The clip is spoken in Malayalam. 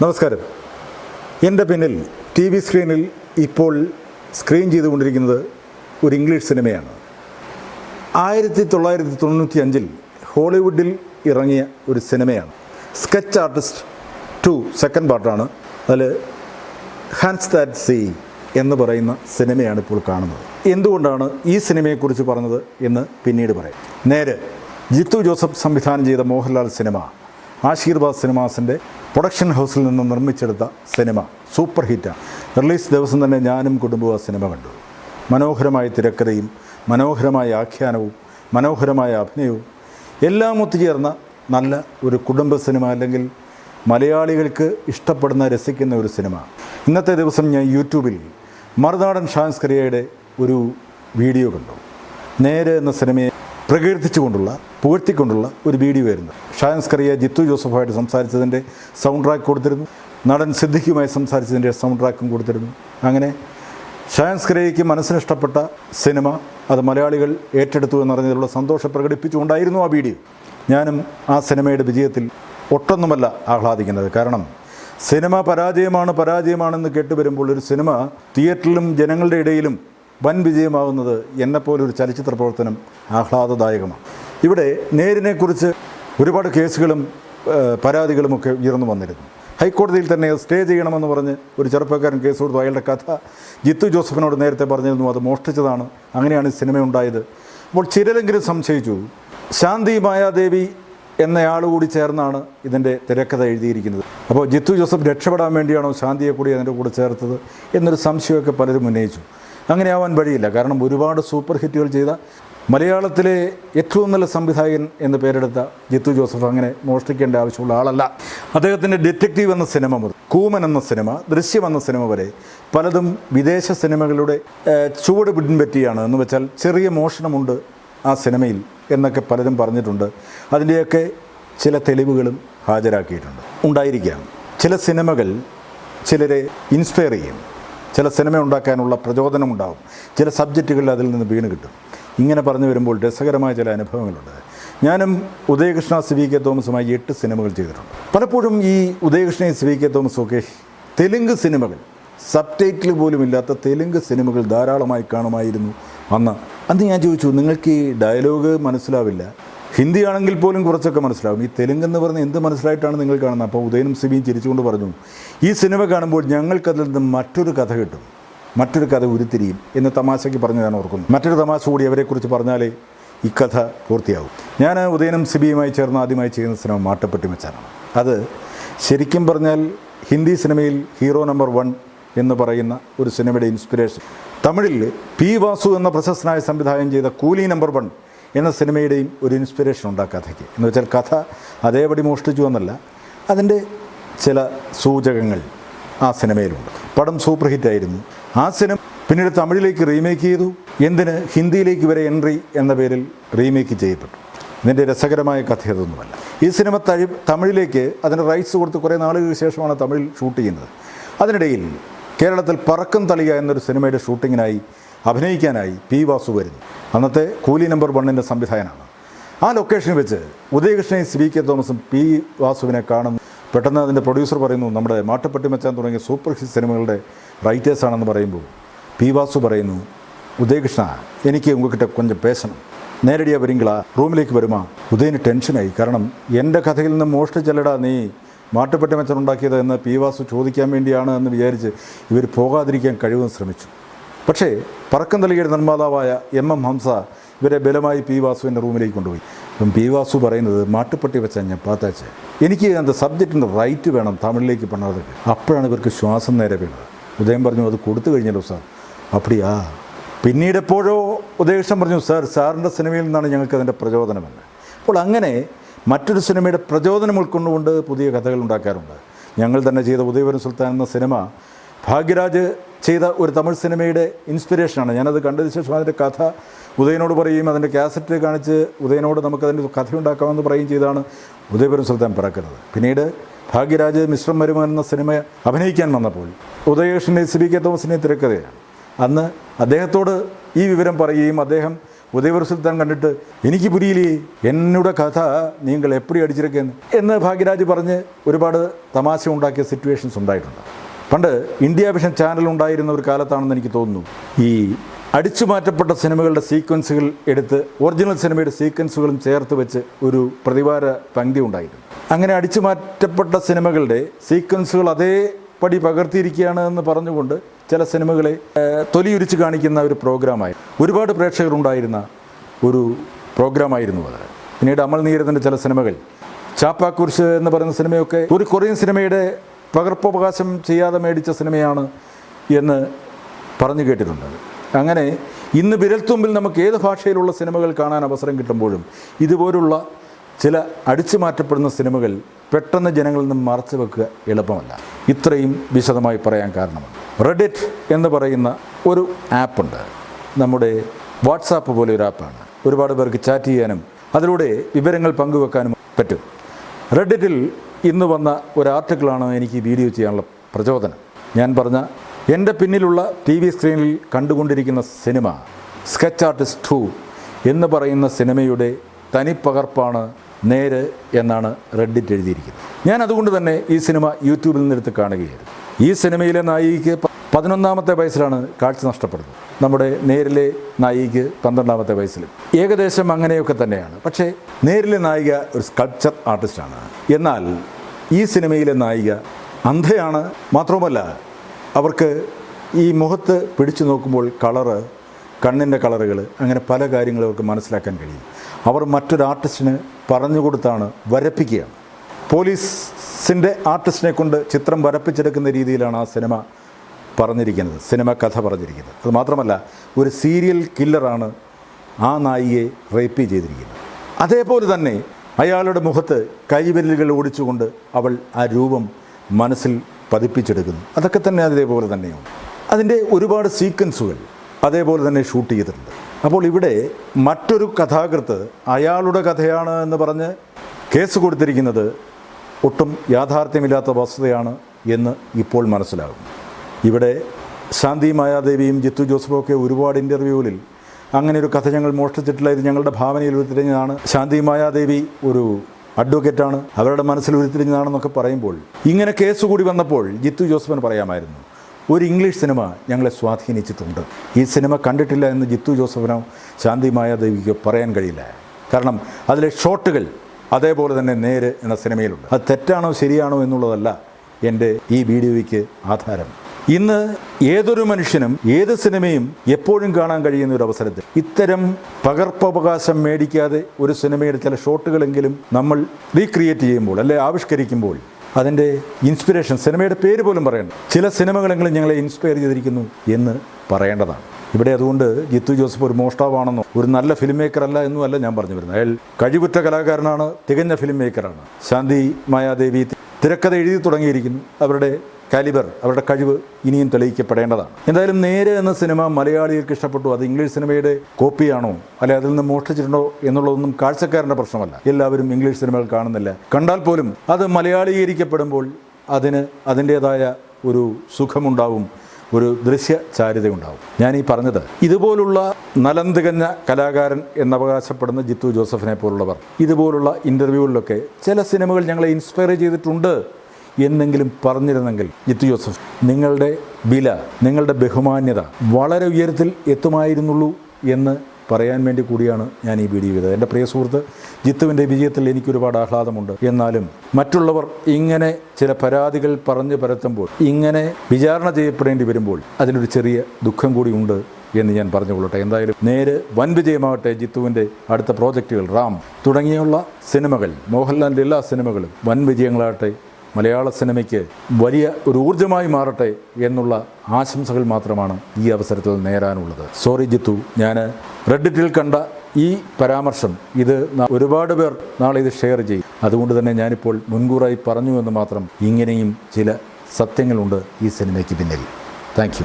നമസ്കാരം. എന്റെ പിന്നിൽ ടി വി സ്ക്രീനിൽ ഇപ്പോൾ സ്ക്രീൻ ചെയ്തുകൊണ്ടിരിക്കുന്നത് ഒരു ഇംഗ്ലീഷ് സിനിമയാണ്. ആയിരത്തി തൊള്ളായിരത്തി തൊണ്ണൂറ്റി അഞ്ചിൽ ഹോളിവുഡിൽ ഇറങ്ങിയ ഒരു സിനിമയാണ്. സ്കെച്ച് ആർട്ടിസ്റ്റ് ടു സെക്കൻഡ് പാർട്ടാണ്. അതിൽ ഹാൻസ് ദാറ്റ് സി എന്ന് പറയുന്ന സിനിമയാണ് ഇപ്പോൾ കാണുന്നത്. എന്തുകൊണ്ടാണ് ഈ സിനിമയെക്കുറിച്ച് പറഞ്ഞത് എന്ന് പിന്നീട് പറയാം. നേരെ ജിത്തു ജോസഫ് സംവിധാനം ചെയ്ത മോഹൻലാൽ സിനിമ ആശീർവാദ് സിനിമാസിന്റെ പ്രൊഡക്ഷൻ ഹൗസിൽ നിന്ന് നിർമ്മിച്ചെടുത്ത സിനിമ സൂപ്പർ ഹിറ്റാണ് റിലീസ് ദിവസം തന്നെ ഞാനും കുടുംബവും ആ സിനിമ കണ്ടു. മനോഹരമായ തിരക്കഥയും മനോഹരമായ ആഖ്യാനവും മനോഹരമായ അഭിനയവും എല്ലാം ഒത്തുചേർന്ന നല്ല ഒരു കുടുംബ സിനിമ അല്ലെങ്കിൽ മലയാളികൾക്ക് ഇഷ്ടപ്പെടുന്ന രസിക്കുന്ന ഒരു സിനിമ. ഇന്നത്തെ ദിവസം ഞാൻ യൂട്യൂബിൽ മറുനാടൻ ഷാൻസ്കറിയയുടെ ഒരു വീഡിയോ കണ്ടു. നേരെ എന്ന സിനിമയെ പ്രകീർത്തിച്ചുകൊണ്ടുള്ള പുകഴ്ത്തിക്കൊണ്ടുള്ള ഒരു വീഡിയോ ആയിരുന്നു. ഷാൻസ്കറിയ ജിത്തു ജോസഫായിട്ട് സംസാരിച്ചതിന്റെ സൗണ്ട് ട്രാക്ക് കൊടുത്തിരുന്നു. നടൻ സിദ്ദിഖുമായി സംസാരിച്ചതിന്റെ സൗണ്ട് ട്രാക്കും കൊടുത്തിരുന്നു. അങ്ങനെ ഷാൻസ്കറിയയ്ക്ക് മനസ്സിനിഷ്ടപ്പെട്ട സിനിമ അത് മലയാളികൾ ഏറ്റെടുത്തു എന്നറിഞ്ഞതിലുള്ള സന്തോഷം പ്രകടിപ്പിച്ചുകൊണ്ടായിരുന്നു ആ വീഡിയോ. ഞാനും ആ സിനിമയുടെ വിജയത്തിൽ ഒട്ടൊന്നുമല്ല ആഹ്ലാദിക്കുന്നത്. കാരണം സിനിമ പരാജയമാണ് പരാജയമാണെന്ന് കേട്ടുവരുമ്പോൾ ഒരു സിനിമ തിയേറ്ററിലും ജനങ്ങളുടെ ഇടയിലും വൻ വിജയമാകുന്നത് എന്നെപ്പോലൊരു ചലച്ചിത്ര പ്രവർത്തനം ആഹ്ലാദദായകമാണ്. ഇവിടെ നേരിനെക്കുറിച്ച് ഒരുപാട് കേസുകളും പരാതികളുമൊക്കെ ഉയർന്നു വന്നിരുന്നു. ഹൈക്കോടതിയിൽ തന്നെ സ്റ്റേ ചെയ്യണമെന്ന് പറഞ്ഞ് ഒരു ചെറുപ്പക്കാരൻ കേസ് കൊടുത്തു. അയാളുടെ കഥ ജിത്തു ജോസഫിനോട് നേരത്തെ പറഞ്ഞിരുന്നു അത് മോഷ്ടിച്ചതാണ്. അങ്ങനെയാണ് ഈ സിനിമ ഉണ്ടായത് അപ്പോൾ ചിലരെങ്കിലും സംശയിച്ചു. ശാന്തി മായാദേവി എന്നയാൾ കൂടി ചേർന്നാണ് ഇതിന്റെ തിരക്കഥ എഴുതിയിരിക്കുന്നത്. അപ്പോൾ ജിത്തു ജോസഫ് രക്ഷപ്പെടാൻ വേണ്ടിയാണോ ശാന്തിയെ കൂടി അതിന്റെ കൂടെ ചേർത്തത് എന്നൊരു സംശയമൊക്കെ പലരും ഉന്നയിച്ചു. അങ്ങനെ ആവാൻ വഴിയില്ല. കാരണം ഒരുപാട് സൂപ്പർ ഹിറ്റുകൾ ചെയ്ത മലയാളത്തിലെ ഏറ്റവും നല്ല സംവിധായകൻ എന്ന് പേരെടുത്ത ജിത്തു ജോസഫ് അങ്ങനെ മോഷ്ടിക്കേണ്ട ആവശ്യമുള്ള ആളല്ല. അദ്ദേഹത്തിന്റെ ഡിറ്റക്റ്റീവ് എന്ന സിനിമ മുതൽ കൂമൻ എന്ന സിനിമ ദൃശ്യം എന്ന സിനിമ വരെ പലതും വിദേശ സിനിമകളുടെ ചുവട് പിൻപറ്റിയാണ് എന്ന് വെച്ചാൽ ചെറിയ മോഷണമുണ്ട് ആ സിനിമയിൽ എന്നൊക്കെ പലരും പറഞ്ഞിട്ടുണ്ട്. അതിന്റെയൊക്കെ ചില തെളിവുകളും ഹാജരാക്കിയിട്ടുണ്ട്. ഉണ്ടായിരിക്കാം ചില സിനിമകൾ ചിലരെ ഇൻസ്പയർ ചെയ്യും. ചില സിനിമ ഉണ്ടാക്കാനുള്ള പ്രചോദനം ഉണ്ടാവും. ചില സബ്ജക്റ്റുകളിൽ അതിൽ നിന്ന് വീണ് കിട്ടും. ഇങ്ങനെ പറഞ്ഞു വരുമ്പോൾ രസകരമായ ചില അനുഭവങ്ങളുണ്ട്. ഞാനും ഉദയകൃഷ്ണ സി വി കെ തോമസുമായി എട്ട് സിനിമകൾ ചെയ്തിട്ടുണ്ട്. പലപ്പോഴും ഈ ഉദയകൃഷ്ണയും സി വി കെ തോമസും തെലുങ്ക് സിനിമകൾ സബ് ടൈറ്റിൽ പോലും ഇല്ലാത്ത തെലുങ്ക് സിനിമകൾ ധാരാളമായി കാണുമായിരുന്നു അന്ന്. അന്ന് ഞാൻ ചോദിച്ചു നിങ്ങൾക്ക് ഈ ഡയലോഗ് മനസ്സിലാവില്ല? ഹിന്ദി ആണെങ്കിൽ പോലും കുറച്ചൊക്കെ മനസ്സിലാവും. ഈ തെലുങ്ക് എന്ന് പറഞ്ഞ് എന്ത് മനസ്സിലായിട്ടാണ് നിങ്ങൾ കാണുന്നത്? അപ്പോൾ ഉദയനും സിബിയും ചിരിച്ചുകൊണ്ട് പറഞ്ഞു ഈ സിനിമ കാണുമ്പോൾ ഞങ്ങൾക്കതിൽ നിന്ന് മറ്റൊരു കഥ കിട്ടും. മറ്റൊരു കഥ ഉരുത്തിരിയും എന്ന് തമാശയ്ക്ക് പറഞ്ഞു ഞാൻ ഓർക്കുന്നു മറ്റൊരു തമാശ കൂടി അവരെക്കുറിച്ച് പറഞ്ഞാലേ ഈ കഥ പൂർത്തിയാവും. ഞാൻ ഉദയനും സിബിയുമായി ചേർന്ന് ആദ്യമായി ചെയ്യുന്ന സിനിമ മാട്ടപ്പെട്ടി മച്ചാനാണ്. അത് ശരിക്കും പറഞ്ഞാൽ ഹിന്ദി സിനിമയിൽ ഹീറോ നമ്പർ വൺ എന്ന് പറയുന്ന ഒരു സിനിമയുടെ ഇൻസ്പിറേഷൻ തമിഴിൽ പി വാസു എന്ന പ്രശസ്തനായ സംവിധാനം ചെയ്ത കൂലി നമ്പർ വൺ എന്ന സിനിമയുടെയും ഒരു ഇൻസ്പിറേഷൻ ഉണ്ട് ആ കഥയ്ക്ക്. എന്ന് വെച്ചാൽ കഥ അതേപടി മോഷ്ടിച്ചു എന്നല്ല അതിന്റെ ചില സൂചകങ്ങൾ ആ സിനിമയിലുണ്ട്. പടം സൂപ്പർ ഹിറ്റായിരുന്നു ആ സിനിമ പിന്നീട് തമിഴിലേക്ക് റീമേക്ക് ചെയ്തു. എന്തിന്? ഹിന്ദിയിലേക്ക് വരെ എൻട്രി എന്ന പേരിൽ റീമേക്ക് ചെയ്യപ്പെട്ടു. ഇതിന്റെ രസകരമായ കഥ അതൊന്നുമല്ല. ഈ സിനിമ തഴി തമിഴിലേക്ക് അതിന്റെ റൈറ്റ്സ് കൊടുത്ത് കുറേ നാളുകൾക്ക് ശേഷമാണ് തമിഴിൽ ഷൂട്ട് ചെയ്യുന്നത്. അതിനിടയിൽ കേരളത്തിൽ പറക്കം തളിക എന്നൊരു സിനിമയുടെ ഷൂട്ടിങ്ങിനായി അഭിനയിക്കാനായി പി വാസു വരുന്നു. അന്നത്തെ കൂലി നമ്പർ വണ്ണിന്റെ സംവിധായകനാണ്. ആ ലൊക്കേഷനിൽ വെച്ച് ഉദയകൃഷ്ണയും സി വി കെ തോമസും പി വാസുവിനെ കാണുന്നു പെട്ടെന്ന് അതിന്റെ പ്രൊഡ്യൂസർ പറയുന്നു നമ്മുടെ മാട്ടുപ്പെട്ടി മച്ചാൻ തുടങ്ങിയ സൂപ്പർ ഹിറ്റ് സിനിമകളുടെ റൈറ്റേഴ്സാണെന്ന് പറയുമ്പോൾ പി വാസു പറയുന്നു ഉദയകൃഷ്ണ എനിക്ക് ഉങ്ങക്കിട്ട് കൊഞ്ചം പേശണം. നേരടിയ വരുങ്കിളാ റൂമിലേക്ക് വരുമാ. ഉദയന് ടെൻഷനായി. കാരണം എന്റെ കഥയിൽ നിന്ന് മോഷ്ടിച്ചല്ലടാ നീ മാട്ടുപ്പെട്ടി മച്ചൻ ഉണ്ടാക്കിയത് എന്ന് പി വാസു ചോദിക്കാൻ വേണ്ടിയാണ് എന്ന് വിചാരിച്ച് ഇവർ പോകാതിരിക്കാൻ കഴിവെന്ന് ശ്രമിച്ചു. പക്ഷേ പറക്കം തളികയുടെ നിർമ്മാതാവായ എം എം ഹംസ ഇവരെ ബലമായി പി വാസുവിന്റെ റൂമിലേക്ക് കൊണ്ടുപോയി. അപ്പം പി വാസു പറയുന്നത് മാട്ടുപ്പട്ടി വെച്ചാൽ ഞാൻ പാത്താച്ച് എനിക്ക് അതിന്റെ സബ്ജക്റ്റിന്റെ റൈറ്റ് വേണം തമിഴിലേക്ക് പണത് അപ്പോഴാണ് ഇവർക്ക് ശ്വാസം നേരെ വീണത്. ഉദയം പറഞ്ഞു അത് കൊടുത്തു കഴിഞ്ഞല്ലോ സാർ. അപ്പടിയാ പിന്നീട് എപ്പോഴോ പറഞ്ഞു സാർ സാറിന്റെ സിനിമയിൽ നിന്നാണ് ഞങ്ങൾക്ക് അതിന്റെ പ്രചോദനമെന്ന് അപ്പോൾ അങ്ങനെ മറ്റൊരു സിനിമയുടെ പ്രചോദനം ഉൾക്കൊണ്ടുകൊണ്ട് പുതിയ കഥകൾ ഉണ്ടാക്കാറുണ്ട്. ഞങ്ങൾ തന്നെ ചെയ്ത ഉദയപുരം സുൽത്താൻ എന്ന സിനിമ ഭാഗ്യരാജ് ചെയ്ത ഒരു തമിഴ് സിനിമയുടെ ഇൻസ്പിറേഷനാണ്. ഞാനത് കണ്ടതിന് ശേഷം അതിന്റെ കഥ ഉദയനോട് പറയും അതിന്റെ കാസറ്റ് കാണിച്ച് ഉദയനോട് നമുക്കതിന്റെ കഥ ഉണ്ടാക്കാമെന്ന് പറയുകയും ചെയ്താണ് ഉദയപുരം സുൽത്താൻ പിറക്കുന്നത്. പിന്നീട് ഭാഗ്യരാജ് മിശ്രം മരുമൻ എന്ന സിനിമ അഭിനയിക്കാൻ വന്നപ്പോൾ ഉദയകൃഷ്ണനെ സി ബി കെ തോമസിന്റെ തിരക്കഥയാണ്. അന്ന് അദ്ദേഹത്തോട് ഈ വിവരം പറയുകയും അദ്ദേഹം ഉദയപുരം സുൽത്താൻ കണ്ടിട്ട് എനിക്ക് പുരിയില്ലേ എന്നോട് കഥ നിങ്ങൾ എപ്പോഴും അടിച്ചിരിക്കുന്നു? എന്ന് ഭാഗ്യരാജ് പറഞ്ഞ് ഒരുപാട് തമാശ ഉണ്ടാക്കിയ സിറ്റുവേഷൻസ് ഉണ്ടായിട്ടുണ്ട്. പണ്ട് ഇന്ത്യ വിഷൻ ചാനൽ ഉണ്ടായിരുന്ന ഒരു കാലത്താണെന്ന് എനിക്ക് തോന്നുന്നു. ഈ അടിച്ചു മാറ്റപ്പെട്ട സിനിമകളുടെ സീക്വൻസുകൾ എടുത്ത് ഒറിജിനൽ സിനിമയുടെ സീക്വൻസുകളും ചേർത്ത് വെച്ച് ഒരു പ്രതിവാര പങ്ക്തി ഉണ്ടായിരുന്നു. അങ്ങനെ അടിച്ചു മാറ്റപ്പെട്ട സിനിമകളുടെ സീക്വൻസുകൾ അതേപടി പകർത്തിയിരിക്കുകയാണ് എന്ന് പറഞ്ഞുകൊണ്ട് ചില സിനിമകളെ തൊലിയുരിച്ച് കാണിക്കുന്ന ഒരു പ്രോഗ്രാമായി ഒരുപാട് പ്രേക്ഷകരുണ്ടായിരുന്ന ഒരു പ്രോഗ്രാമായിരുന്നു അത്. പിന്നീട് അമൽ നീരത്തിന്റെ ചില സിനിമകൾ ചാപ്പാക്കുരിശ് എന്ന് പറയുന്ന സിനിമയൊക്കെ ഒരു കൊറിയൻ സിനിമയുടെ പകർപ്പവകാശം ചെയ്യാതെ മേടിച്ച സിനിമയാണ് എന്ന് പറഞ്ഞു കേട്ടിട്ടുണ്ട്. അങ്ങനെ ഇന്ന് വിരൽത്തുമ്പിൽ നമുക്ക് ഏത് ഭാഷയിലുള്ള സിനിമകൾ കാണാൻ അവസരം കിട്ടുമ്പോഴും ഇതുപോലുള്ള ചില അടിച്ചു മാറ്റപ്പെടുന്ന സിനിമകൾ പെട്ടെന്ന് ജനങ്ങളിൽ നിന്ന് മറച്ചു വെക്കുക എളുപ്പമല്ല. ഇത്രയും വിശദമായി പറയാൻ കാരണമാണ്. റെഡിറ്റ് എന്ന് പറയുന്ന ഒരു ആപ്പുണ്ട് നമ്മുടെ വാട്സാപ്പ് പോലെ ഒരു ആപ്പാണ് ഒരുപാട് പേർക്ക് ചാറ്റ് ചെയ്യാനും അതിലൂടെ വിവരങ്ങൾ പങ്കുവെക്കാനും പറ്റും. റെഡിറ്റിൽ ഇന്ന് വന്ന ഒരു ആർട്ടിക്കിളാണ് എനിക്ക് വീഡിയോ ചെയ്യാനുള്ള പ്രചോദനം. ഞാൻ പറഞ്ഞ എന്റെ പിന്നിലുള്ള ടി വി സ്ക്രീനിൽ കണ്ടുകൊണ്ടിരിക്കുന്ന സിനിമ സ്കെച്ച് ആർട്ടിസ്റ്റ് ടു എന്ന് പറയുന്ന സിനിമയുടെ തനിപ്പകർപ്പാണ് നേര് എന്നാണ് റെഡിറ്റ് എഴുതിയിരിക്കുന്നത്. ഞാൻ അതുകൊണ്ട് തന്നെ ഈ സിനിമ യൂട്യൂബിൽ നിന്നെടുത്ത് കാണുകയായിരുന്നു. ഈ സിനിമയിലെ നായികയ്ക്ക് പതിനൊന്നാമത്തെ വയസ്സിലാണ് കാഴ്ച നഷ്ടപ്പെടുന്നത്. നമ്മുടെ നേരിലെ നായിക പന്ത്രണ്ടാമത്തെ വയസ്സിലും. ഏകദേശം അങ്ങനെയൊക്കെ തന്നെയാണ്. പക്ഷേ നേരിലെ നായിക ഒരു സ്കൾപ്ചർ ആർട്ടിസ്റ്റാണ് എന്നാൽ ഈ സിനിമയിലെ നായിക അന്ധയാണ് മാത്രവുമല്ല അവർക്ക് ഈ മുഖത്ത് പിടിച്ചു നോക്കുമ്പോൾ കളറ് കണ്ണിന്റെ കളറുകൾ അങ്ങനെ പല കാര്യങ്ങളും അവർക്ക് മനസ്സിലാക്കാൻ കഴിയും. അവർ മറ്റൊരു ആർട്ടിസ്റ്റിന് പറഞ്ഞു കൊടുത്താണ് വരപ്പിക്കുകയാണ്. പോലീസിന്റെ ആർട്ടിസ്റ്റിനെ കൊണ്ട് ചിത്രം വരപ്പിച്ചെടുക്കുന്ന രീതിയിലാണ് ആ സിനിമ പറഞ്ഞിരിക്കുന്നത് സിനിമ കഥ പറഞ്ഞിരിക്കുന്നത്. അത് മാത്രമല്ല ഒരു സീരിയൽ കില്ലറാണ് ആ നായികയെ റേപ്പ് ചെയ്തിരിക്കുന്നത്. അതേപോലെ തന്നെ അയാളുടെ മുഖത്ത് കൈവിരലുകൾ ഓടിച്ചുകൊണ്ട് അവൾ ആ രൂപം മനസ്സിൽ പതിപ്പിച്ചെടുക്കുന്നു. അതൊക്കെ തന്നെ അതേപോലെ തന്നെയാണ്. അതിന്റെ ഒരുപാട് സീക്വൻസുകൾ അതേപോലെ തന്നെ ഷൂട്ട് ചെയ്തിട്ടുണ്ട്. അപ്പോൾ ഇവിടെ മറ്റൊരു കഥാകൃത്ത് അയാളുടെ കഥയാണ് എന്ന് പറഞ്ഞ് കേസ് കൊടുത്തിരിക്കുന്നത് ഒട്ടും യാഥാർത്ഥ്യമില്ലാത്ത വസ്തുതയാണ് എന്ന് ഇപ്പോൾ മനസ്സിലാകും ഇവിടെ ശാന്തി മായാദേവിയും ജിത്തു ജോസഫും ഒക്കെ ഒരുപാട് ഇന്റർവ്യൂവിൽ അങ്ങനെ ഒരു കഥ ഞങ്ങൾ മോഷ്ടിച്ചിട്ടില്ല ഇത് ഞങ്ങളുടെ ഭാവനയിൽ ഉരുത്തിരിഞ്ഞതാണ്. ശാന്തി മായാദേവി ഒരു അഡ്വക്കേറ്റാണ് അവരുടെ മനസ്സിൽ ഉരുത്തിരിഞ്ഞതാണെന്നൊക്കെ പറയുമ്പോൾ ഇങ്ങനെ കേസ് കൂടി വന്നപ്പോൾ ജിത്തു ജോസഫിന് പറയാമായിരുന്നു ഒരു ഇംഗ്ലീഷ് സിനിമ ഞങ്ങളെ സ്വാധീനിച്ചിട്ടുണ്ട്. ഈ സിനിമ കണ്ടിട്ടില്ല എന്ന് ജിത്തു ജോസഫിനോ ശാന്തി മായാദേവിക്കോ പറയാൻ കഴിയില്ല. കാരണം അതിലെ ഷോട്ടുകൾ അതേപോലെ തന്നെ നേര് എന്ന സിനിമയിലുണ്ട് അത് തെറ്റാണോ ശരിയാണോ എന്നുള്ളതല്ല എന്റെ ഈ വീഡിയോയ്ക്ക് ആധാരം. ഇന്ന് ഏതൊരു മനുഷ്യനും ഏത് സിനിമയും എപ്പോഴും കാണാൻ കഴിയുന്ന ഒരു അവസരത്തിൽ. ഇത്തരം പകർപ്പവകാശം മേടിക്കാതെ ഒരു സിനിമയുടെ ചില ഷോട്ടുകളെങ്കിലും നമ്മൾ റീക്രിയേറ്റ് ചെയ്യുമ്പോൾ അല്ലെ ആവിഷ്കരിക്കുമ്പോൾ അതിന്റെ ഇൻസ്പിറേഷൻ സിനിമയുടെ പേര് പോലും പറയണം ചില സിനിമകളെങ്കിലും ഞങ്ങളെ ഇൻസ്പയർ ചെയ്തിരിക്കുന്നു എന്ന് പറയേണ്ടതാണ്. ഇവിടെ അതുകൊണ്ട് ജിത്തു ജോസഫ് ഒരു മോഷ്ടാവാണെന്നോ ഒരു നല്ല ഫിലിം മേക്കർ അല്ല എന്നും അല്ല ഞാൻ പറഞ്ഞു വരുന്നത്. അയാൾ കഴിവുറ്റ കലാകാരനാണ് തികഞ്ഞ ഫിലിം മേക്കറാണ് ശാന്തി മായാദേവി തിരക്കഥ എഴുതി തുടങ്ങിയിരിക്കുന്നു. അവരുടെ കാലിബർ അവരുടെ കഴിവ് ഇനിയും തെളിയിക്കപ്പെടേണ്ടതാണ്. എന്തായാലും നേരെ എന്ന സിനിമ മലയാളികൾക്ക് ഇഷ്ടപ്പെട്ടു. അത് ഇംഗ്ലീഷ് സിനിമയുടെ കോപ്പിയാണോ? അല്ലെ അതിൽ നിന്ന് മോഷ്ടിച്ചിട്ടുണ്ടോ എന്നുള്ളതൊന്നും കാഴ്ചക്കാരന്റെ പ്രശ്നമല്ല. എല്ലാവരും ഇംഗ്ലീഷ് സിനിമകൾ കാണുന്നില്ല. കണ്ടാൽ പോലും അത് മലയാളീകരിക്കപ്പെടുമ്പോൾ അതിന് അതിന്റേതായ ഒരു സുഖമുണ്ടാവും. ഒരു ദൃശ്യ ചാരിതയുണ്ടാവും ഞാൻ ഈ പറഞ്ഞത് ഇതുപോലുള്ള നലം തികഞ്ഞ കലാകാരൻ എന്നവകാശപ്പെടുന്ന ജിത്തു ജോസഫിനെ പോലുള്ളവർ ഇതുപോലുള്ള ഇന്റർവ്യൂകളിലൊക്കെ ചില സിനിമകൾ ഞങ്ങളെ ഇൻസ്പയർ ചെയ്തിട്ടുണ്ട് എന്നെങ്കിലും പറഞ്ഞിരുന്നെങ്കിൽ ജിത്തു ജോസഫ് നിങ്ങളുടെ വില നിങ്ങളുടെ ബഹുമാന്യത വളരെ ഉയരത്തിൽ എത്തുമായിരുന്നുള്ളൂ എന്ന് പറയാൻ വേണ്ടി കൂടിയാണ് ഞാൻ ഈ വീഡിയോ ചെയ്തത്. എന്റെ പ്രിയ സുഹൃത്ത് ജിത്തുവിന്റെ വിജയത്തിൽ എനിക്കൊരുപാട് ആഹ്ലാദമുണ്ട്. എന്നാലും മറ്റുള്ളവർ ഇങ്ങനെ ചില പരാതികൾ പറഞ്ഞു പരത്തുമ്പോൾ ഇങ്ങനെ വിചാരണ ചെയ്യപ്പെടേണ്ടി വരുമ്പോൾ അതിനൊരു ചെറിയ ദുഃഖം കൂടി ഉണ്ട് എന്ന് ഞാൻ പറഞ്ഞുകൊള്ളട്ടെ. എന്തായാലും നേര് വൻ വിജയമാകട്ടെ ജിത്തുവിന്റെ അടുത്ത പ്രോജക്റ്റുകൾ. റാം തുടങ്ങിയുള്ള സിനിമകൾ മോഹൻലാലിന്റെ എല്ലാ സിനിമകളും വൻ വിജയങ്ങളാകട്ടെ മലയാള സിനിമയ്ക്ക് വലിയ ഒരു ഊർജമായി മാറട്ടെ എന്നുള്ള ആശംസകൾ മാത്രമാണ് ഈ അവസരത്തിൽ നേരാനുള്ളത്. സോറി ജിത്തു. ഞാൻ റെഡിറ്റിൽ കണ്ട ഈ പരാമർശം ഇത് ഒരുപാട് പേർ നാളെ ഇത് ഷെയർ ചെയ്യും. അതുകൊണ്ട് തന്നെ ഞാനിപ്പോൾ മുൻകൂറായി പറഞ്ഞു എന്ന് മാത്രം ഇങ്ങനെയും ചില സത്യങ്ങളുണ്ട് ഈ സിനിമയ്ക്ക് പിന്നിൽ. താങ്ക്